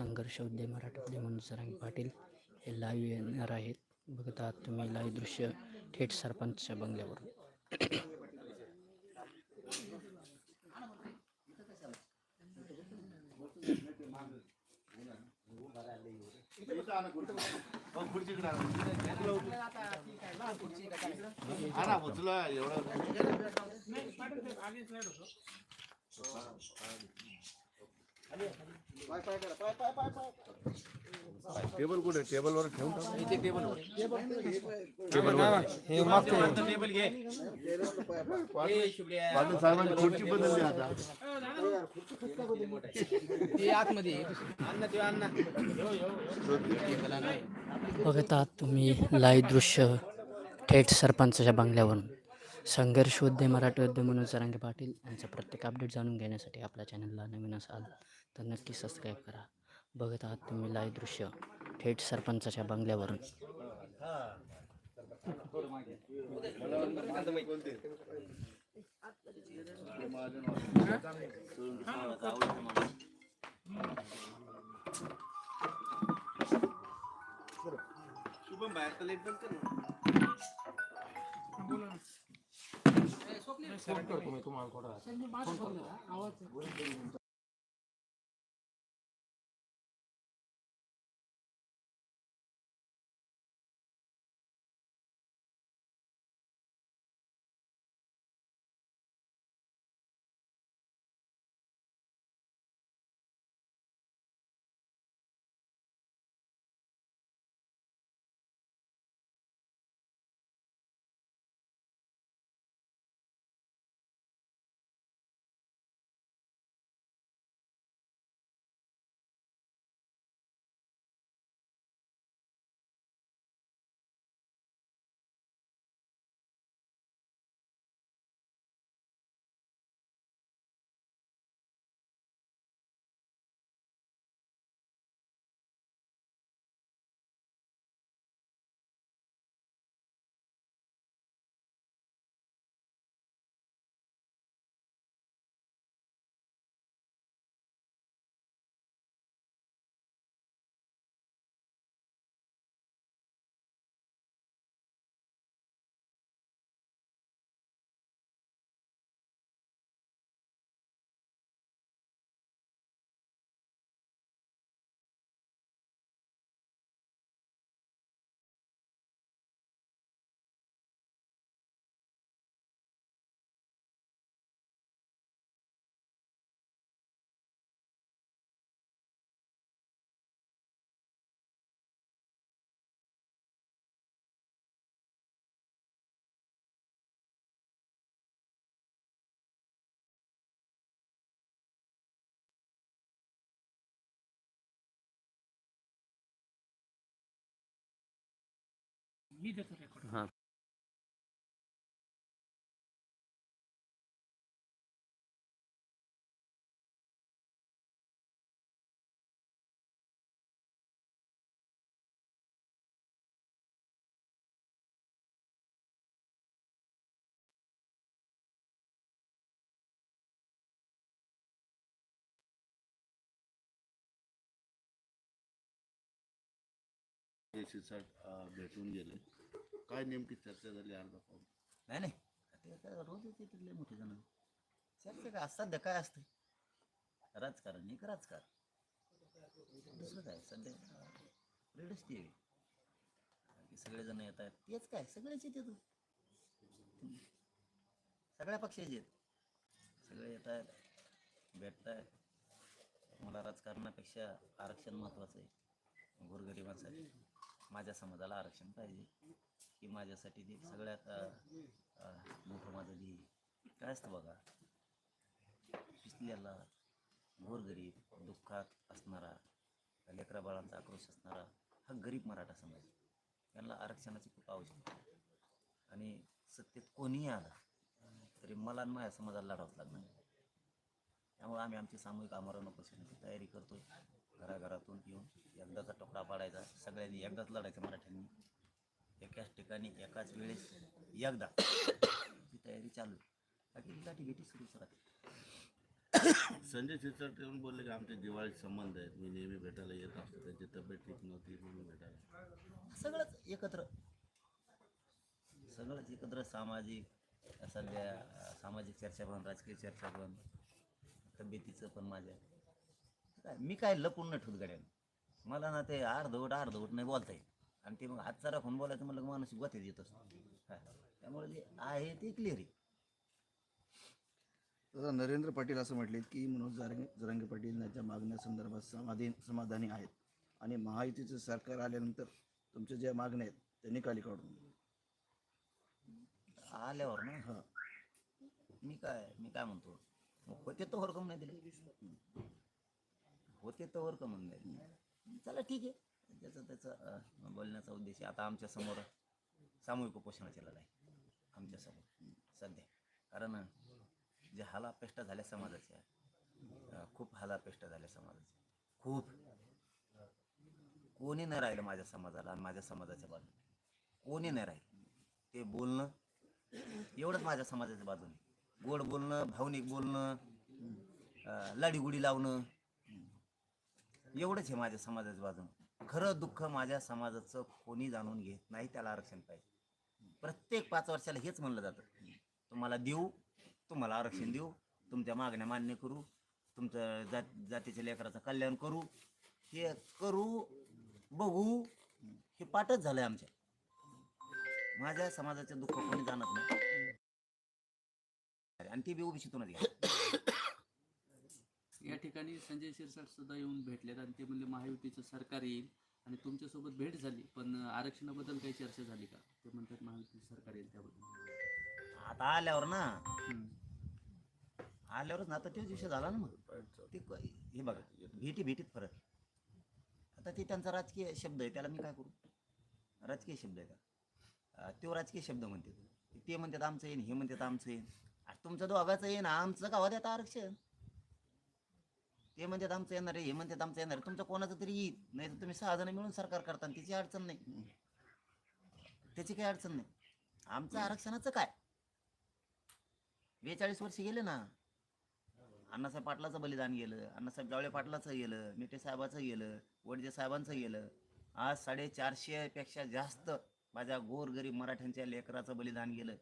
संघर्ष उद्या मराठी म्हणून सरांग पाटील हे लाईव्ह येणार आहेत. बघत आहात तुम्ही लाईव्ह दृश्य थेट सरपंचच्या बंगल्यावर एवढं. टेबल कुठे? टेबलवर ठेवून टाक. पाटील साहेबांनी खुर्ची बदलली आता. बघत आहात तुम्ही लाईव्ह दृश्य थेट सरपंचाच्या बंगल्यावरून. संघर्ष मराठी उद्य म्हणून सरांगे पाटील यांचा प्रत्येक अपडेट जाणून घेण्यासाठी आपल्या चॅनलला नवीन असाल. तर नक्की सबस्क्राईब करा. बघत आहात तुम्ही लाईव्ह दृश्य. थेट सरपंचाच्या बंगल्यावरून. शुभम बाहेर तर मी देतो रेकॉर्ड हां. AC साठी, भेटून गेले. काय नेमकी चर्चा झाली अर्धा पाऊन? नाही नाही. ते रोज येते तिथले मोठे जण. चर्चा काय? सध्या काय असते राजकारण एक राजकारण. दुसरं काय? सध्या रेडच ती बाकी सगळेजण येत आहेत. तेच काय? सगळेच येते तू हो. सगळ्या पक्षाचे आहेत. सगळे येत आहेत. भेटत आहेत. मला राजकारणापेक्षा आरक्षण महत्त्वाचं आहे. गोरगरिबांसाठी. माझ्या समाजाला आरक्षण पाहिजे. की माझ्यासाठी ते सगळ्यात मोठं माझं ध्येय काय असतं बघा पिचलेला गोरगरीब दुःखात असणारा लेकरा बाळांचा आक्रोश असणारा हा गरीब मराठा समाज यांना आरक्षणाची खूप आवश्यकता आहे. आणि सत्तेत कोणीही आला तरी मला माझ्या समाजाला लढावंच लागणार त्यामुळे आम्ही आमची सामूहिक आमरण उपोषणाची तयारी करतोय. घराघरातून येऊन एकदाचा टोकडा पाडायचा. सगळ्यांनी एकदाच लढायचं मराठ्यांनी. एकाच ठिकाणी एकाच वेळेस एकदा ही तयारी चालू आहे. बाकी भेटी सुरूच राहते. संजय शिरसाट येऊन बोलले की आमचे दिवाळी संबंध आहेत. मी नेहमी भेटायला येत असतो. त्यांची तब्येत ठीक नव्हती म्हणून भेटायला. सगळंच एकत्र. सगळंच एकत्र सामाजिक सध्या सामाजिक चर्चा पण राजकीय चर्चा पण तब्येतीचं पण माझ्या. काय मी काय लपून न ठेवत गाड्यानं. मला ना ते अर्धवट अर्धवट नाही बोलता येत. आणि ते मग हातचा राखून बोलायचं म्हणलं माणूस गोत्यात येत असतो. त्यामुळे जे आहे ते क्लिअर आहे. नरेंद्र पाटील असं म्हटले की मनोज जारंगे जरांगे पाटील यांच्या मागण्यासंदर्भात समाधी समाधानी आहेत. आणि महायुतीचं सरकार आल्यानंतर तुमच्या ज्या मागण्या आहेत त्या निकाली काढून आल्यावर ना? हां. मी काय मी काय म्हणतो? होते तर वर कम नाही दिले. होते तर का कमून नाही चला ठीक आहे. त्याचं त्याचा बोलण्याचा उद्देश आहे. आता आमच्यासमोर सामूहिक उपोषणाची लढाई आमच्यासमोर. सध्या. कारण जे हालापेष्टा झाल्या समाजाच्या अं, खूप हालापेष्टा झाल्या समाजाच्या खूप. कोणी नाही राहिलं माझ्या समाजाला आणि माझ्या समाजाच्या बाजूने. कोणी नाही राहिलं. ते बोलणं एवढंच माझ्या समाजाच्या बाजूने. गोड बोलणं भावनिक बोलणं लाडीगुडी लावणं एवढंच आहे माझ्या समाजाच्या बाजून. खरं दुःख माझ्या समाजाचं कोणी जाणून घेत नाही त्याला आरक्षण पाहिजे. प्रत्येक पाच वर्षाला हेच म्हणलं जातं. तुम्हाला देऊ तुम्हाला आरक्षण देऊ तुमच्या मागण्या मान्य करू तुमचं जात जातीच्या लेकराचं कल्याण करू हे करू बघू हे पाठच झालंय आमच्या. माझ्या समाजाचं दुःख कोणी जाणत नाही. आणि ती बी ओबीसीतूनच घ्या. या ठिकाणी संजय शिरसाट सुद्धा येऊन भेटलेत आणि ते म्हणले महायुतीचं सरकार येईल आणि तुमच्यासोबत भेट झाली पण आरक्षणाबद्दल काही चर्चा झाली का? ते म्हणतात महायुतीचं सरकार येईल त्याबद्दल. आता आल्यावर ना. आल्यावरच ना आता तोच विषय झाला ना मग. ते क- हे बघा भेटी भेटीत फरक. आता ते त्यांचा राजकीय शब्द आहे त्याला मी काय करू? राजकीय शब्द आहे का? तो राजकीय शब्द म्हणते ते म्हणतात आमचं येईन हे म्हणतात आमचं येईन. अरे तुमचं दोघाचं येईन आमचं गावात येतं आरक्षण. ते म्हणतात आमचं येणार आहे हे म्हणतात आमचं येणार आहे. तुमचं कोणाचं तरी येईल. नाही तर तुम्ही सहा जण मिळून सरकार करता आणि त्याची अडचण नाही. त्याची काही अडचण नाही. आमचं आरक्षणाचं काय? बेचाळीस वर्ष गेले ना. अण्णासाहेब पाटलाचं बलिदान गेलं अण्णासाहेब जावळे पाटलाचं गेलं मेटे साहेबाचं गेलं वडजे साहेबांचं गेलं. आज साडेचारशे पेक्षा जास्त माझ्या गोरगरीब मराठ्यांच्या लेकराचं बलिदान गेलं.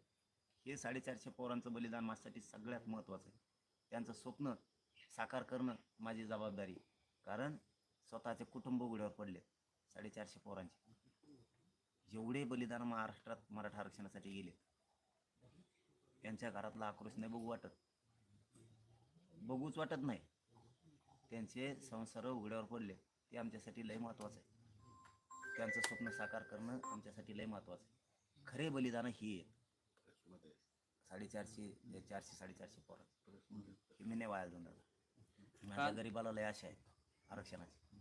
हे साडेचारशे पोरांचं बलिदान माझ्यासाठी सगळ्यात महत्त्वाचं आहे. त्यांचं स्वप्न साकार करणं माझी जबाबदारी. कारण स्वतःचे कुटुंब उघड्यावर पडले. साडेचारशे पोरांचे. जेवढे बलिदान महाराष्ट्रात मराठा आरक्षणासाठी गेले. त्यांच्या घरातला आक्रोश नाही बघू वाटत. बघूच वाटत नाही. त्यांचे संसार उघड्यावर पडले. ते आमच्यासाठी लय महत्त्वाचं आहे. त्यांचं स्वप्न साकार करणं आमच्यासाठी लय महत्त्वाचं आहे. खरे बलिदान ही आहेत साडेचारशे चारशे साडेचारशे पोरं. हे मी नाही वाया जाणार. माझ्या गरीबाला लय आशा आहे आरक्षणाची.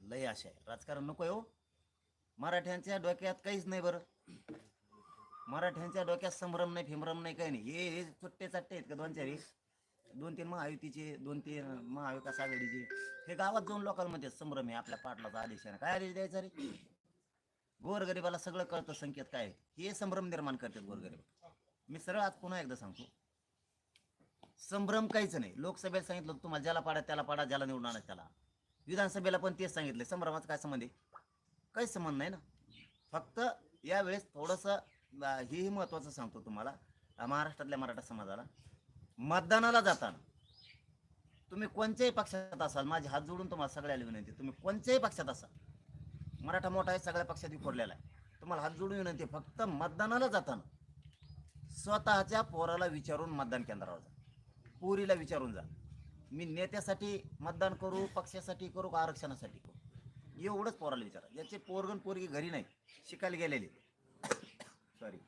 लय आशा आहे. राजकारण नको आहे हो. मराठ्यांच्या डोक्यात काहीच नाही बरं. मराठ्यांच्या डोक्यात संभ्रम नाही फिमरम नाही काही नाही. हे हे चुट्टे चाट्टे आहेत का दोन चार? दोन तीन महायुतीचे दोन तीन महाविकास आघाडीचे. हे गावात जाऊन लोकांमध्ये संभ्रम आहे. आपल्या पाटलाचा आदेश आहे. काय आदेश द्यायचा रे? गोरगरिबाला सगळं कळतं संकेत काय. हे संभ्रम निर्माण करतात गोरगरीब. मी सरळ आज पुन्हा एकदा सांगतो. संभ्रम काहीच नाही. लोकसभेत सांगितलं तुम्हाला ज्याला पाडा त्याला पाडा ज्याला निवडणार नाही त्याला. विधानसभेला पण तेच सांगितलं संभ्रमाचा काय संबंध आहे? काहीच संबंध नाही ना. फक्त यावेळेस थोडंसं हेही महत्त्वाचं सांगतो तुम्हाला. महाराष्ट्रातल्या मराठा समाजाला. मतदानाला जाताना तुम्ही कोणत्याही पक्षात असाल माझे हात जोडून तुम्हाला सगळ्याला विनंती तुम्ही कोणत्याही पक्षात असाल मराठा मोठा आहे सगळ्या पक्षात विखोरलेला आहे. तुम्हाला हात जोडून विनंती आहे, फक्त मतदानाला जाताना स्वतःच्या पोराला विचारून मतदान केंद्रावर जा. पोरीला विचारून जा. मी नेत्यासाठी मतदान करू पक्षासाठी करू का आरक्षणासाठी? करू एवढंच पोराला विचारा. ज्याचे पोरगण पोरगी घरी नाही शिकायला गेलेले सॉरी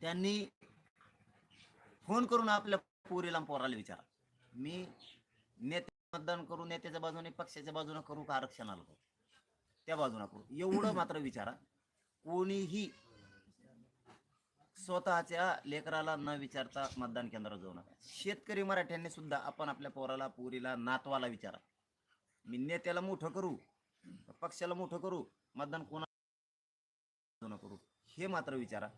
त्यांनी फोन करून आपल्या पोरीला पोराला विचारा. मी नेते मतदान करू नेत्याच्या बाजूने पक्षाच्या बाजूने करू का आरक्षणाला? करू त्या बाजूने करू. एवढं मात्र विचारा. कोणीही स्वतःच्या लेकराला न विचारता मतदान केंद्रावर जाऊ नका शेतकरी मराठ्यांनी सुद्धा आपण आपल्या पोराला पोरीला नातवाला विचारा. मी नेत्याला मोठं करू पक्षाला मोठं करू मतदान कोणा करू हे मात्र विचारा.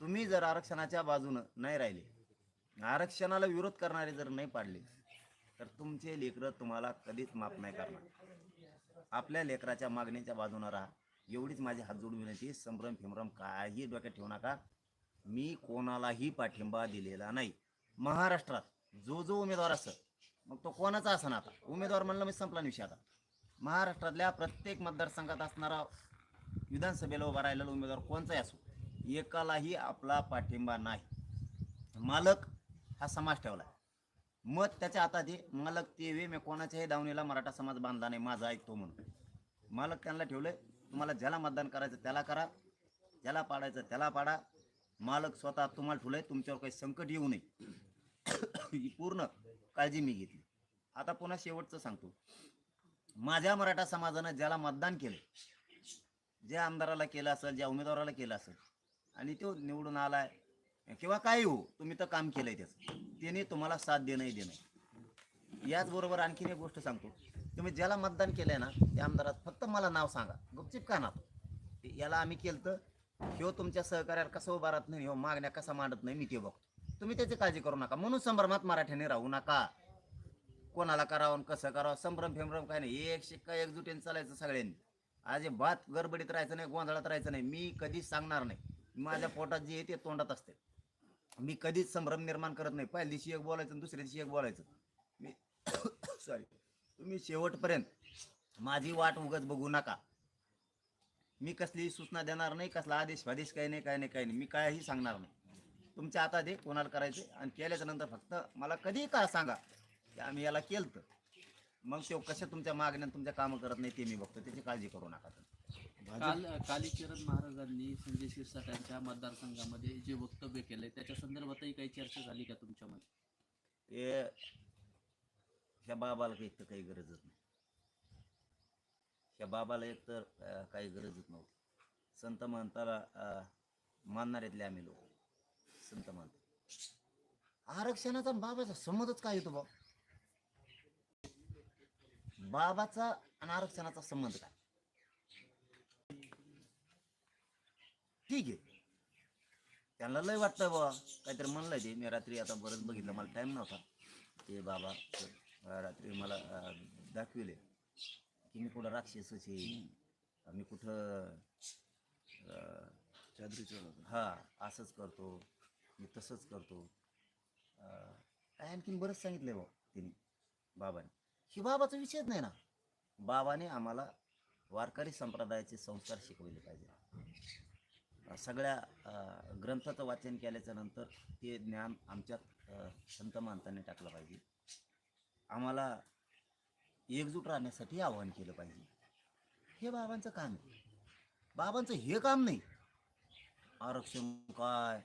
तुम्ही जर आरक्षणाच्या बाजूनं नाही राहिले आरक्षणाला विरोध करणारे जर नाही पाडले तर तुमचे लेकरं तुम्हाला कधीच माफ नाही करणार. आपल्या लेकराच्या मागणीच्या बाजूनं राहा. एवढीच माझी हात जोडून विनंती. संभ्रम फिमरम काही डोक्यात ठेवू नका. मी कोणालाही पाठिंबा दिलेला नाही. महाराष्ट्रात जो जो उमेदवार असत मग तो कोणाचा असं आता? उमेदवार म्हणलं मी संपला विषय आता. महाराष्ट्रातल्या प्रत्येक मतदारसंघात असणारा विधानसभेला उभा राहिलेला उमेदवार कोणचाही असो एकालाही आपला पाठिंबा नाही. मालक हा समाज ठेवला मत त्याच्या हातात आहे. मालक ते वे मी कोणाच्याही दावणीला मराठा समाज बांधला नाही माझा ऐकतो म्हणून. मालक त्यांना ठेवलंय. तुम्हाला ज्याला मतदान करायचं त्याला करा. ज्याला पाडायचं त्याला पाडा. मालक स्वतः तुम्हाला ठुलाय तुमच्यावर काही संकट येऊ नये. ही पूर्ण काळजी मी घेतली. आता पुन्हा शेवटचं सांगतो. माझ्या मराठा समाजानं ज्याला मतदान केलं ज्या आमदाराला केलं असेल ज्या उमेदवाराला केलं असेल आणि तो निवडून आलाय किंवा काही हो तुम्ही तर काम केलंय त्याचं त्याने तुम्हाला साथ देणंही देणं याचबरोबर आणखीन एक गोष्ट सांगतो. तुम्ही ज्याला मतदान केलंय ना त्या आमदारात फक्त मला नाव सांगा. गुपचिप का ना याला आम्ही केलं तर ह्यो तुमच्या सहकार्याला कसं उभा राहत नाही ह्यो मागण्या कसा मांडत नाही मी ते बघतो. तुम्ही त्याची काळजी करू नका. म्हणून संभ्रमात मराठ्याने राहू नका. कोणाला करावं आणि कसं करावं संभ्रम फेमभ्रम काय नाही. एक शिक्का एकजुटीने चालायचं सगळ्यांनी. अजिबात गडबडीत राहायचं नाही गोंधळात राहायचं नाही. मी कधीच सांगणार नाही. माझ्या पोटात जे आहे ते तोंडात असते. मी कधीच संभ्रम निर्माण करत नाही. पहिल्या दिवशी एक बोलायचं आणि दुसऱ्या दिवशी एक बोलायचं. मी सॉरी तुम्ही शेवटपर्यंत माझी वाट उगत बघू नका. मी कसली सूचना देणार नाही कसला आदेश फादेश काही नाही काही नाही काही नाही. मी काहीही सांगणार नाही. तुमच्या हातात आहे कोणाला करायचे आणि केल्याच्यानंतर फक्त मला कधीही का सांगा? की आम्ही याला केलं तर मग ते कशा तुमच्या मागण्या आणि तुमच्या कामं करत नाही ते मी बघतो. त्याची काळजी करू नका तुम्ही. काल कालीचरण महाराजांनी संजय शिरसाट यांच्या मतदारसंघामध्ये जे वक्तव्य केलंय त्याच्या संदर्भातही काही चर्चा झाली का तुमच्यामध्ये? ते ह्या बाबाला काही काही गरजच नाही. ह्या बाबाला एक तर काही गरजच नव्हती. संत महंताला मानणार मानणाऱ्यातले आम्ही लोक. संत महंत. आरक्षणाचा बाबाचा संबंधच काय येतो बा बाबाचा आणि आरक्षणाचा संबंध काय? ठीक आहे. त्यांना लय वाटतं बाबा काहीतरी म्हणलंय ते. मी रात्री आता बरंच बघितलं. मला टाईम नव्हता. ते बाबा रात्री मला दाखविले. की मी कुठं राक्षसच आहे मी कुठं अं, होतं. हा असंच करतो. मी तसंच करतो. अं, काय आणखीन बरंच सांगितलंय बा तिने बाबाने. ही बाबाचा विषयच नाही ना. बाबाने आम्हाला वारकरी संप्रदायाचे संस्कार शिकवले पाहिजे. अं, सगळ्या अं, ग्रंथाचं वाचन केल्याच्यानंतर ते ज्ञान आमच्यात अं, संत मानताने टाकलं पाहिजे. आम्हाला एकजूट राहण्यासाठी आवाहन केलं पाहिजे. हे बाबांचं काम आहे. बाबांचं हे काम नाही. आरक्षण काय?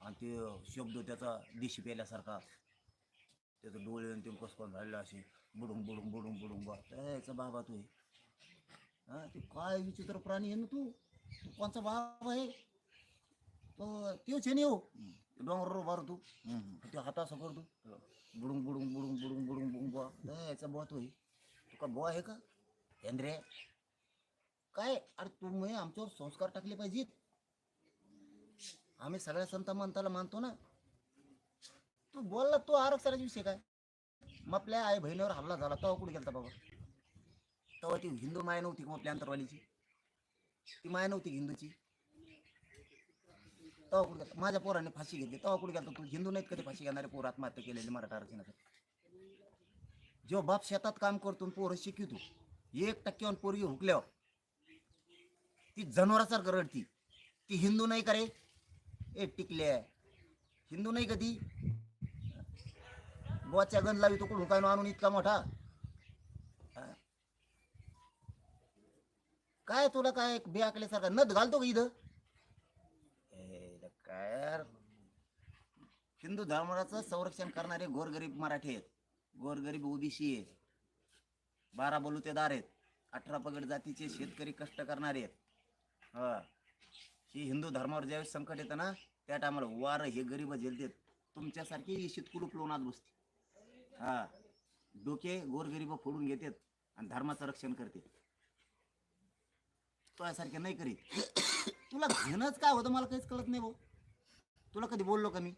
आणि ते शब्द त्याचा दिशी पेल्यासारखा. त्याचं डोळे आणि ते कसं झालेलं असे. बुडुंग बुडुंग बुडुंग बुडुंग बा त्याचा बाबा तू आहे. हा ते काय विचित्र प्राणी आहे ना तू? तू कोणचा बाबा आहे? तो तेच आहे ना हो. डोंगरावर भरतो तू ते हात असं बुडुंग बुडुंग बुडुंग बुडुंग बुडुंग बुडुंग बुवा बुवा याचा बुवा तो तुका बुवा आहे का? हेंद्रे. काय? अरे तुम्ही आमच्यावर संस्कार टाकले पाहिजेत. आम्ही सगळ्या संत मानताला मानतो ना. तू बोलला तो आरक्षणाचा विषय काय? मग आपल्या आई बहिणीवर हल्ला झाला तेव्हा कुठे गेलता बाबा? तेव्हा ती हिंदू माया नव्हती का आपल्या अंतरवालीची? ती माया नव्हती हिंदूची? तेव्हा कुठे माझ्या पोराने फाशी घेतली. तेव्हा कुठे गेलता तू? हिंदू नाहीत कधी फाशी घेणारे पोर आत्महत्या केलेली मराठा आरक्षणासाठी? जेव्हा बाप शेतात काम करतो आणि पोरं शिकवतो एक टक्क्यावर पोरगी हुकल्यावर ती जनावरासारखं रडती. ती हिंदू नाही का रे? ए टिकले हिंदू नाही कधी? ती बोच्या लावी तो कुठून काय आणून इतका मोठा? काय तुला काय बे आकल्यासारखा? नद घालतो का इथं? काय? यार? हिंदू धर्माचं संरक्षण करणारे गोरगरीब मराठी आहेत. गोरगरीब ओबीसी आहेत. बारा बलुतेदार आहेत. अठरा पगड जातीचे शेतकरी कष्ट करणारे आहेत. हा. ही हिंदू धर्मावर ज्यावेळेस संकट येतं ना त्या टायमाला वार हे गरीब झेलतेत. तुमच्यासारखे शेतकुलूप लोणात बसते. हा. डोके गोरगरीब फोडून घेतात आणि धर्माचं रक्षण करते. तो यासारखे नाही करीत. तुला घेणंच काय होतं? मला काहीच कळत नाही भाऊ. तुला कधी बोललो का मी?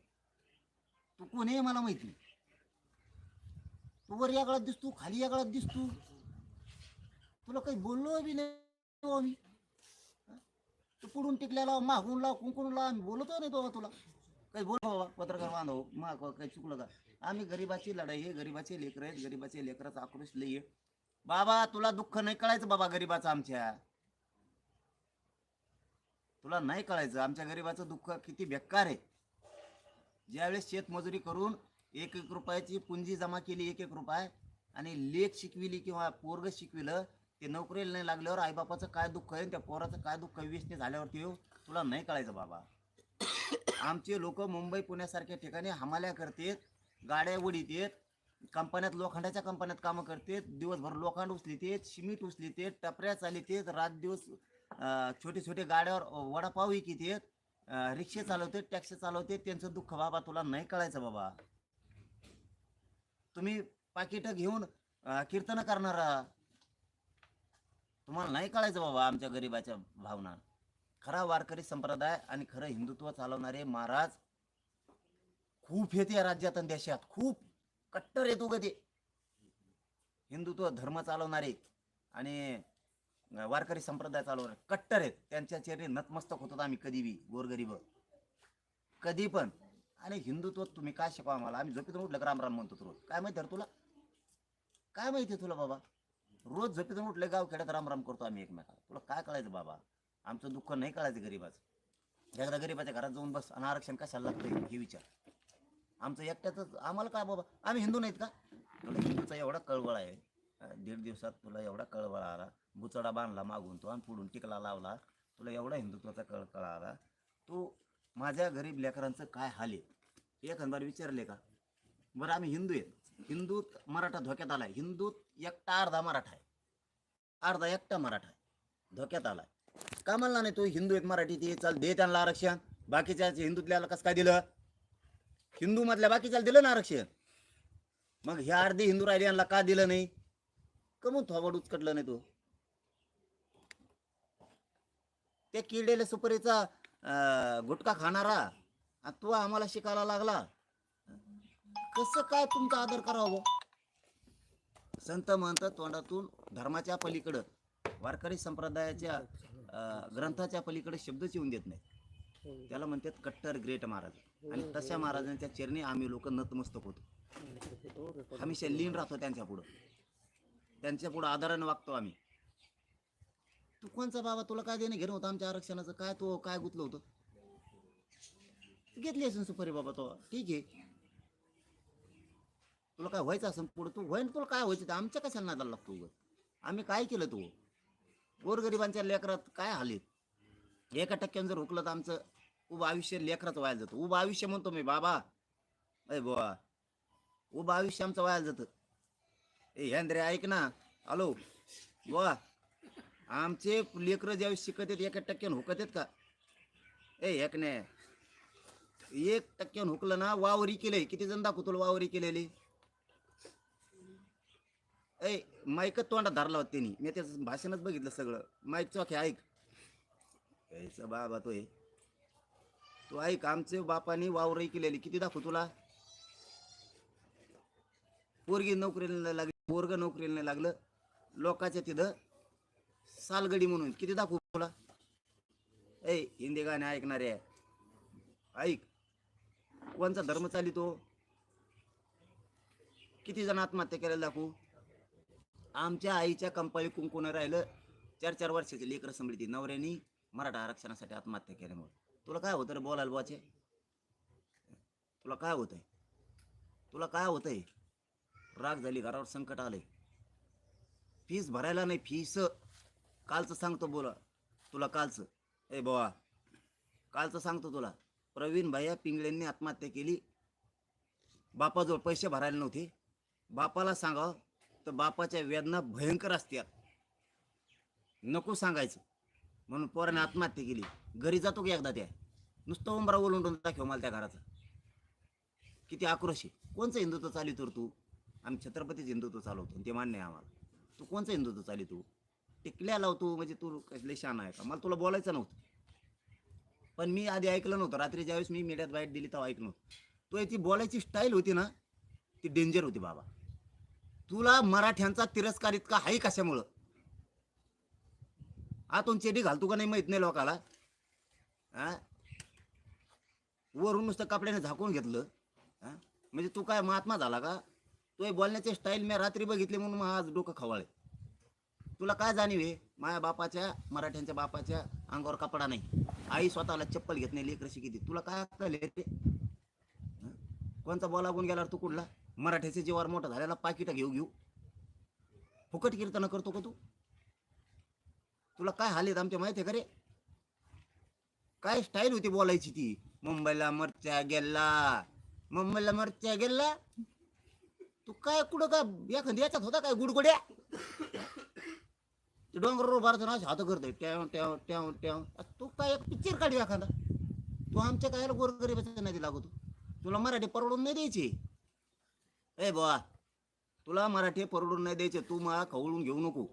तू कोण आहे मला माहिती? तू वर या काळात दिसतो खाली या काळात दिसतो. तुला काही बोललो बी नाही आम्ही तू पुढून टिकल्याला मागून लाव कुंकून लाव आम्ही बोलतो नाही बाबा तुला. काही बोल बाबा पत्रकार बांधव मा काही चुकलं का? आम्ही गरीबाची लढाई आहे गरीबाचे लेकर आहेत गरीबाचे लेकराचा आक्रोश लई आहे. बाबा तुला दुःख नाही कळायचं बाबा गरीबाचं आमच्या. तुला नाही कळायचं आमच्या गरीबाचं दुःख किती बेकार आहे. ज्यावेळेस शेतमजुरी करून एक एक रुपयाची पुंजी जमा केली एक एक रुपये आणि लेख शिकविली किंवा पोरग शिकविलं ते नोकरीला नाही लागल्यावर आईबापाचं काय दुःख आहे त्या पोराचं काय दुःख व्यसनी झाल्यावरती येऊ. तुला नाही कळायचं बाबा. आमचे लोक मुंबई पुण्यासारख्या ठिकाणी हमाल्या करतात गाड्या उडीतेत कंपन्यात लोखंडाच्या कंपन्यात कामं करतात दिवसभर लोखंड उचलितेत सिमेंट उचलितेत टपऱ्या चालितेत रात दिवस छोटे छोटे गाड्यावर वडापाव विकित आहेत रिक्षे चालवते टॅक्सी चालवते त्यांचं दुःख बाबा तुला नाही कळायचं बाबा. तुम्ही पाकिट घेऊन कीर्तन करणार तुम्हाला नाही कळायचं बाबा आमच्या गरीबाच्या भावना. खरा वारकरी संप्रदाय आणि खरं हिंदुत्व चालवणारे महाराज खूप येते या राज्यात आणि देशात. खूप कट्टर येतो ग ते. हिंदुत्व धर्म चालवणारे. आणि वारकरी संप्रदाय चालवणारे कट्टर आहेत. त्यांच्या चेहरे नतमस्तक होतात आम्ही कधी बी गोरगरीब. कधी पण. आणि हिंदुत्व तुम्ही काय शिकवा आम्हाला? आम्ही झोपेतून उठलं राम राम म्हणतो रोज? काय माहिती तुला? काय माहिती तुला बाबा? रोज झोपेतून उठले गाव खेड्यात राम राम करतो आम्ही एकमेकाला. तुला काय कळायचं बाबा? आमचं दुःख नाही कळायचं गरीबाचं. एकदा गरीबाच्या घरात जाऊन बस आणि आरक्षण कशाला लागतं हे विचार. आमचं एकट्याच आम्हाला काय बाबा? आम्ही हिंदू नाहीत का? तुला हिंदूचा एवढा कळवळ आहे. दीड दिवसात तुला एवढा कळवळ आला बुचडा बांधला मागून तो आणि पुढून टिकला लावला. तुला एवढा हिंदुत्वाचा कळ आला तू माझ्या गरीब लेकरांचं काय हाल आहे? एखादबार विचारले का? बरं आम्ही हिंदू आहेत. हिंदूत मराठा धोक्यात आला आहे हिंदूत एकटा अर्धा मराठा आहे. अर्धा एकटा मराठा आहे. धोक्यात आला आहे का म्हणला नाही तू हिंदू एक मराठी ते चाल दे त्यांना आरक्षण. बाकीच्या हिंदूतल्याला कसं काय दिलं? हिंदूमधल्या बाकीच्याला दिलं ना आरक्षण? मग ह्या अर्धी हिंदू राहिले यांना का दिलं नाही? कमून थोबाड उचकटलं नाही तू. त्या किडेला सुपारीचा गुटखा खाणारा तू आम्हाला शिकायला लागला. कसं काय तुमचा आदर करावं? संत महंत तोंडातून धर्माच्या पलीकडं वारकरी संप्रदायाच्या ग्रंथाच्या पलीकडे शब्दच येऊन देत नाही त्याला म्हणतात कट्टर ग्रेट महाराज. आणि तशा महाराजांच्या चरणी आम्ही लोक नतमस्तक होतो. हमेशा लीन राहतो त्यांच्या पुढं. त्यांच्या पुढं आदराने वागतो आम्ही. तू कोणचा बाबा? तुला काय देणं घेणं होतं आमच्या आरक्षणाचं? काय तो काय गुतलं होतं? घेतली असेल सुपारी बाबा तो. ठीक आहे. तुला काय व्हायचं असं पुढं? तू होईन तुला काय व्हायचं ते आमच्या कशाला नादाला लागतो उगत आम्ही काय केलं तू? गोरगरिबांच्या लेकरात काय हालीत एका टक्क्यानं जर हुकलं तर आमचं उभं आयुष्य लेकराचं व्हायला जातं. उभं आयुष्य म्हणतो मी बाबा. अय बुवा. उभं आयुष्य आमचं व्हायला जातं. ए ह्यांद्रे ऐक ना. हॅलो. बुवा आमचे लेकरं ज्यावेळेस शिकत आहेत एका टक्क्यानं हुकत आहेत का? ए एक नाही एक टक्क्यानं हुकलं ना वावरी केलंय. किती जण दाखवतो वावरी केलेली? ए माईकच तोंडात धरला होता त्यांनी. मी त्याचं भाषणच बघितलं सगळं. माईक चौक ऐक. यायचा बाबा तो हे. तू ऐक आमचे बापाने वावरही केलेली. किती दाखवू तुला? पोरगी नोकरीला लागली. पोरग नोकरीला नाही लागलं. लोकांच्या तिथं सालगडी म्हणून. किती दाखवू तुला? ए हिंदी गाणे ऐकणारे. ऐक. कोणचा धर्म चालितो किती जण आत्महत्या करायला दाखवू? आमच्या आईच्या कंपाळी कुंकून राहिलं. चार चार वर्षाचे लेकरं संभळती नवऱ्यानी मराठा आरक्षणासाठी आत्महत्या केल्यामुळे. तुला काय होतं रे बोलायला बुवाचे? तुला काय होतंय? तुला काय होतंय? राग झाली घरावर संकट आले फीस भरायला नाही फीस. कालचं सांगतो बोला तुला कालचं. ए बोवा कालचं सांगतो तुला. प्रवीण भैया पिंगळेंनी आत्महत्या केली. बापाजवळ पैसे भरायला नव्हते. बापाला सांगावं तर बापाच्या वेदना भयंकर असतात. नको सांगायचं. म्हणून पोराने आत्महत्या केली. घरी जातो की एकदा त्या? नुसतं उंबरा ओलंडून दाखव मला त्या घराचा. किती आक्रोश आहे. कोणचं हिंदुत्व चालू तर तू? आम्ही छत्रपतीच हिंदुत्व चालवतो आणि ते मान्य आहे आम्हाला. तू कोणचं हिंदुत्व चालितो टिकल्या लावतो म्हणजे तू कसले शान आहे का? मला तुला बोलायचं नव्हतं. पण मी आधी ऐकलं नव्हतं. रात्री ज्यावेळेस मी मीडियात बाईट दिली तेव्हा ऐकलं नव्हतं. तो याची बोलायची स्टाईल होती ना ती डेंजर होती बाबा. तुला मराठ्यांचा तिरस्कार इतका आहे कशामुळं? आतून चेडी घालतो का नाही माहीत नाही लोकाला? वरून नुसतं कपड्याने झाकून घेतलं. म्हणजे तू काय महात्मा झाला का? तो हे बोलण्याचे स्टाईल मी रात्री बघितले म्हणून मग आज डोकं खवळे तुला काय जाणीव आहे? माझ्या बापाच्या मराठ्यांच्या बापाच्या अंगावर कपडा नाही. आई स्वतःला चप्पल घेत नाही लेकर किती तुला काय अक्कल रे? कोणता बोला गुण गेला तू कुठला? मराठ्याचे जीवावर मोठा झालेला पाकिटा घेऊ घेऊ. फुकट कीर्तन करतो का तू? तुला काय हाल आहेत आमच्या माहिती आहे का रे? काय स्टाईल होती बोलायची ती? मुंबईला मरच्या गेला. मुंबईला मरच्या गेला. तू काय कुठं काय एखादी याच्यात होता काय गुडगुड्या? ते डोंगर भारत असे हात करतोय ट्याव ट्याव ट्याव ट्याव. तू काय एक पिक्चर काढ एखादा. तू आमच्या काय गोरगरीबाच्या नाही लागतो. तुला मराठी परवडून नाही द्यायची. ए बा तुला मराठी परवडून नाही द्यायचे. तू मला खवळून घेऊ नको.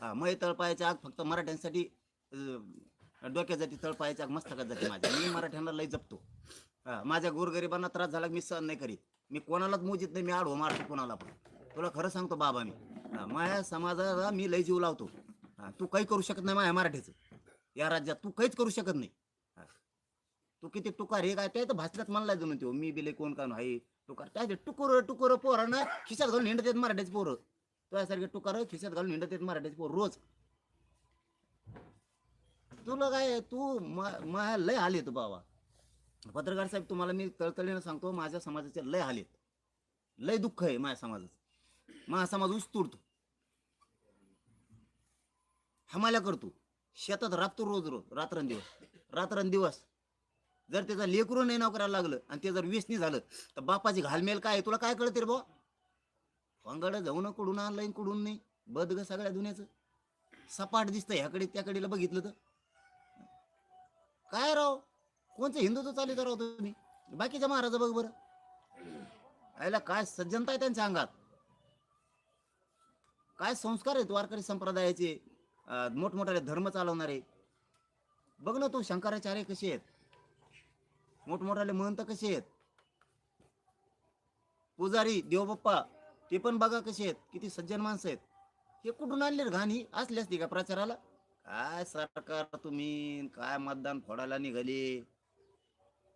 हा मग तळपायाच्या आग फक्त मराठ्यांसाठी अं, डोक्यासाठी तळपायाच्या आग मस्तकात जाते माझ्या मी मराठ्यांना लय जपतो. हा माझ्या गोरगरिबांना त्रास झाला मी सहन नाही करीत. मी कोणालाच मोजित नाही मी आडवं मारतो कोणाला पण. तुला खरं सांगतो बाबा मी माझ्या समाजाला मी लय जीव लावतो. तू काही करू शकत नाही माझ्या मराठीचं. या राज्यात तू काहीच करू शकत नाही. तू किती टुकार हे काय ते तर भाषणात म्हणलाय जाऊन तो मी बिले कोण कान आहे टुकार काय ते टुकर टुकर पोरांना खिशात घालून हिंडत येत मराठीचे पोरं. तुझ्यासारखे टुकार खिशात घालून हिंडत येत मराठीचे पोर रोज. तुला काय तू मा लय हाल येतो बाबा. पत्रकार साहेब तुम्हाला मी तळतळीनं सांगतो माझ्या समाजाचे लय हाल आहेत. लय दुःख आहे माझ्या समाजाचं. माझा समाज उस्तुरतो हमाल्या करतो. शेतात राबतो रोज रोज रात्रंदिवस. रात्रंदिवस. जर त्याचा लेकरू नाही नोकरायला लागलं आणि ते जर व्यसनी झालं तर बापाची घालमेल काय तुला काय कळते रे बा वांगड जाऊन कुडून आणलं कुडून नाही? बद ग सगळ्या दुन्याचं. सपाट दिसतं ह्याकडे त्याकडेला बघितलं तर. काय राव? कोणचं हिंदुत्व चालित राव तुम्ही? बाकीच्या महाराज बघ बरं. आयला काय सज्जनता आहे त्यांच्या अंगात? काय संस्कार आहेत वारकरी संप्रदायाचे? मोठमोठाले धर्म चालवणारे? बघ ना तू शंकराचार्य कसे आहेत? मोठमोठाले महंत कसे आहेत? पुजारी देवबाप्पा ते पण बघा कसे आहेत? किती सज्जन माणसं आहेत. हे कुठून आणले रे घाणी? असली असती का प्रचाराला? काय सरकार तुम्ही? काय मतदान फोडायला निघाले?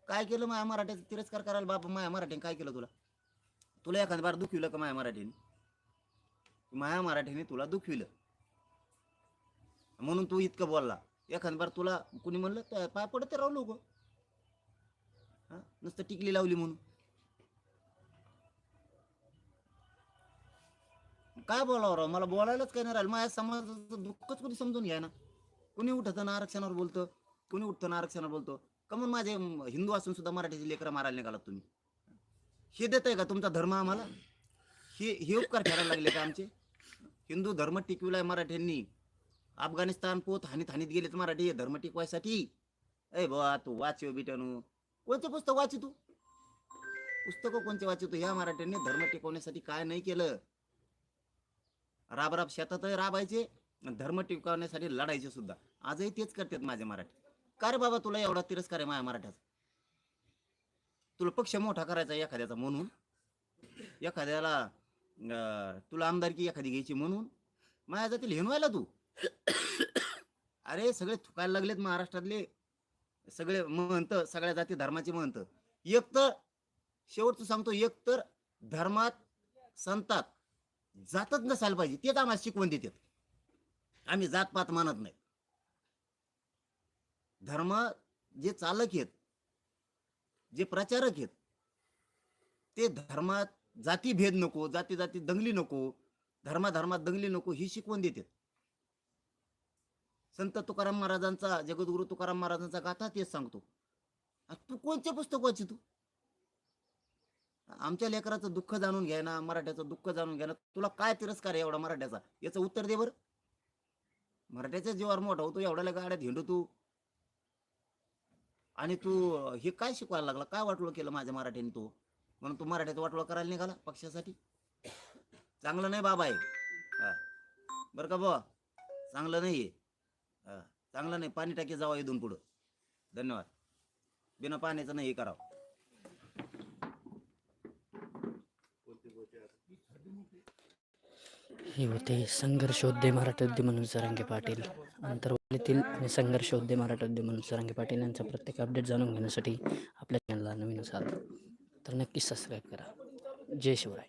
काय केलं माया मराठ्याचा? तिरस्कार करायला बाप माया मराठीने काय केलं तुला? तुला एखाद बार दुखविलं का माया मराठीने माया मराठीने तुला दुखविलं. म्हणून तू इतकं बोलला. एखाद बार तुला कुणी म्हणलं तर पाय पडत राहू लोक. हा? नुसतं टिकली लावली म्हणून. काय बोलावं राव? मला बोलायलाच काय नाही राहिलं. माझ्या समाजाचं दुःखच कोणी समजून घ्या ना कोणी उठतं ना आरक्षणावर बोलतं? कोणी उठतं ना आरक्षणावर बोलतो? का म्हणून माझे हिंदू असून सुद्धा मराठीचे लेकरं मारायला निघालात तुम्ही. हे देत आहे का तुमचा धर्म आम्हाला? हे हे उपकार करायला लागले का आमचे? हिंदू धर्म टिकविलाय मराठ्यांनी. अफगाणिस्तान पोत हानीत हानीत गेलेत मराठी धर्म टिकवायसाठी. ए बा तू वाचव बिटनू. कोणते पुस्तक वाचू तू? पुस्तकं कोणते वाचतो ह्या मराठ्यांनी धर्म टिकवण्यासाठी काय नाही केलं. राब राब शेतातही राबायचे धर्म टिकवण्यासाठी लढायचे सुद्धा. आजही तेच करतात माझे मराठी. का रे बाबा तुला एवढा तिरस्कार आहे माया मराठ्याचा? तुला पक्ष मोठा करायचा एखाद्याचा म्हणून? एखाद्याला अं, तुला आमदारकी एखादी घ्यायची म्हणून? माझ्या जातील हिनवायला तू? अरे सगळे थुकायला लागलेत महाराष्ट्रातले. सगळे महंत सगळ्या जाती धर्माचे महंत. एक तर शेवटचं सांगतो एक तर धर्मात संतात जातच नसायला पाहिजे. तेच आम्हाला शिकवण देतात. आम्ही जातपात मानत नाही. धर्म जे चालक आहेत जे प्रचारक आहेत ते धर्मात जाती भेद नको जाती जाती दंगली नको धर्माधर्मात दंगली नको ही शिकवण देतात. संत तुकाराम महाराजांचा जगद्गुरु तुकाराम महाराजांचा गाथा तेच सांगतो. तू कोणते पुस्तक वाची तू? आमच्या लेकराचं दुःख जाणून घ्या ना मराठ्याचं दुःख जाणून घ्या ना. तुला काय तिरस्कार आहे एवढा मराठ्याचा? याचं उत्तर दे बरं. मराठ्याच्या जीवावर मोठा होतो एवढ्याला गाड्यात हिंडू तू. आणि तू हे काय शिकवायला लागला? काय वाटलं केलं माझ्या मराठीने तू? म्हणून तू मराठीत वाटलं करायला निघाला पक्षासाठी? चांगलं नाही बाबा आहे हा. बरं का बुवा? चांगलं नाही आहे हा. चांगलं नाही. पाणी टाकी जावा इथून पुढं. धन्यवाद. बिना पाण्याचं नाही हे करावं. हे होते संघर्षोद्दे मराठोद्दे म्हणून जरांगे पाटील. अंतर येथील आणि संघर्ष उद्यम मराठा उद्यम म्हणून सरांगे पाटील यांचा प्रत्येक अपडेट जाणून घेण्यासाठी आपल्या चॅनलला नवीन असाल तर नक्कीच सबस्क्राईब करा. जय शिवराय.